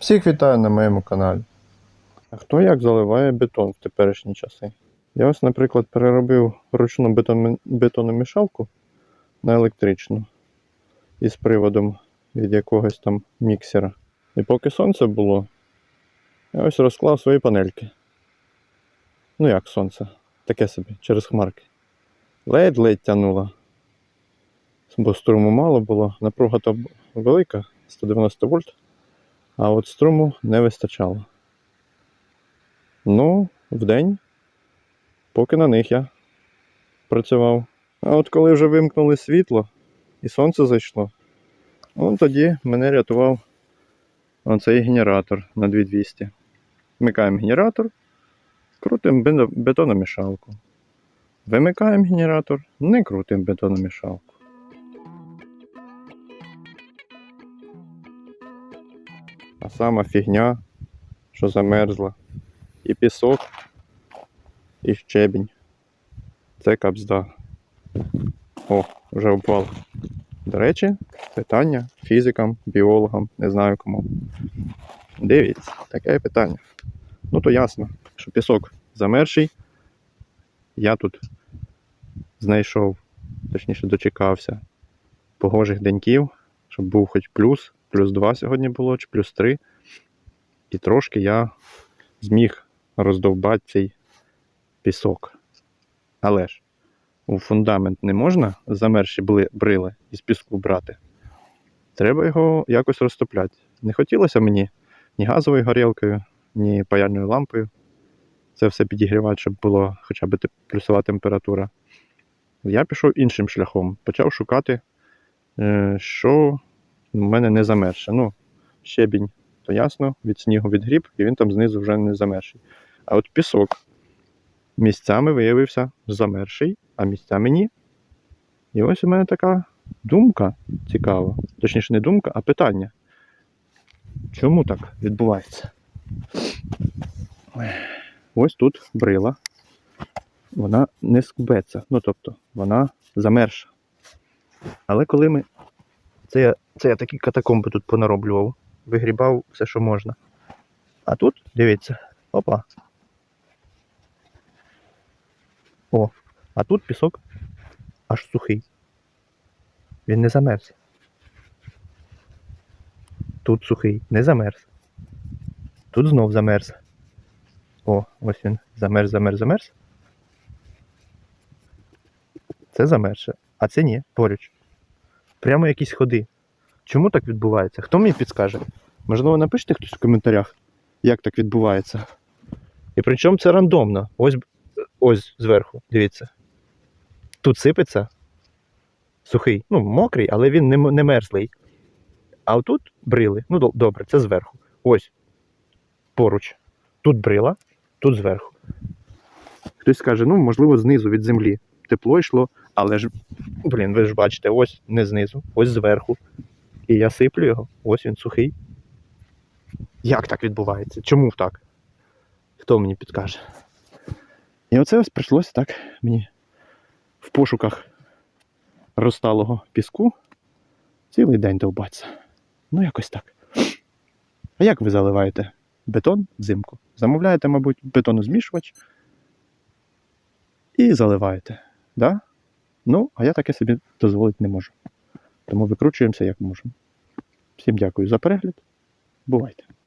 Всіх вітаю на моєму каналі. А хто як заливає бетон в теперішні часи? Я ось, наприклад, переробив ручну бетон... бетономішалку на електричну із приводом від якогось там міксера. І поки сонце було, я ось розклав свої панельки. Ну як сонце? Таке собі, через хмарки. Ледь-ледь тянуло. Бо струму мало було, напруга то велика, 190 вольт. А от струму не вистачало. Ну, вдень, поки на них я працював. А от коли вже вимкнули світло і сонце зайшло, ну тоді мене рятував оцей генератор на 2200. Вмикаємо генератор, крутимо бетономішалку. Вимикаємо генератор, не крутимо бетономішалку. А сама фігня, що замерзла. І пісок, і щебінь. Це капзда. О, вже обвал. До речі, питання фізикам, біологам, не знаю кому. Дивіться, таке питання. Ну то ясно, що пісок замерший. Я тут знайшов, точніше дочекався погожих деньків, щоб був хоч плюс, плюс 2 сьогодні було, чи плюс 3. І трошки я зміг роздовбати цей пісок. Але ж у фундамент не можна замерші брили із піску брати. Треба його якось розтопляти. Не хотілося мені ні газовою горілкою, ні паяльною лампою. Це все підігрівати, щоб була хоча б плюсова температура. Я пішов іншим шляхом. Почав шукати, е, що в мене не замерше. Ну, щебінь, то ясно, від снігу відгріб, і він там знизу вже не замерший. А от пісок місцями виявився замерший, а місцями ні. І ось у мене така думка цікава. Точніше, не думка, а питання. Чому так відбувається? Ось тут брила. Вона не скубеться. Ну, тобто, вона замерша. Але коли ми. Це я, це я такі катакомби тут понароблював, вигрібав все, що можна. А тут, дивіться, опа. О, а тут пісок аж сухий. Він не замерз. Тут сухий, не замерз. Тут знов замерз. О, ось він. Замерз, замерз, замерз. Це замерше, а це ні, поруч. Прямо якісь ходи. Чому так відбувається? Хто мені підскаже? Можливо, напишіть хтось в коментарях, як так відбувається. І причому це рандомно. Ось, ось зверху, дивіться. Тут сипеться сухий, ну, мокрий, але він не, не мерзлий. А отут брили. Ну, добре, це зверху. Ось. Поруч. Тут брила, тут зверху. Хтось скаже, ну, можливо, знизу від землі. Тепло йшло, але ж, блін, ви ж бачите, ось не знизу, ось зверху. І я сиплю його, ось він сухий. Як так відбувається? Чому так? Хто мені підкаже? І оце ось прийшлося так мені в пошуках розталого піску цілий день довбатися. Ну, якось так. А як ви заливаєте бетон взимку? Замовляєте, мабуть, бетонозмішувач і заливаєте. Да? Ну, а я таке собі дозволити не можу. Тому викручуємося як можемо. Всім дякую за перегляд. Бувайте!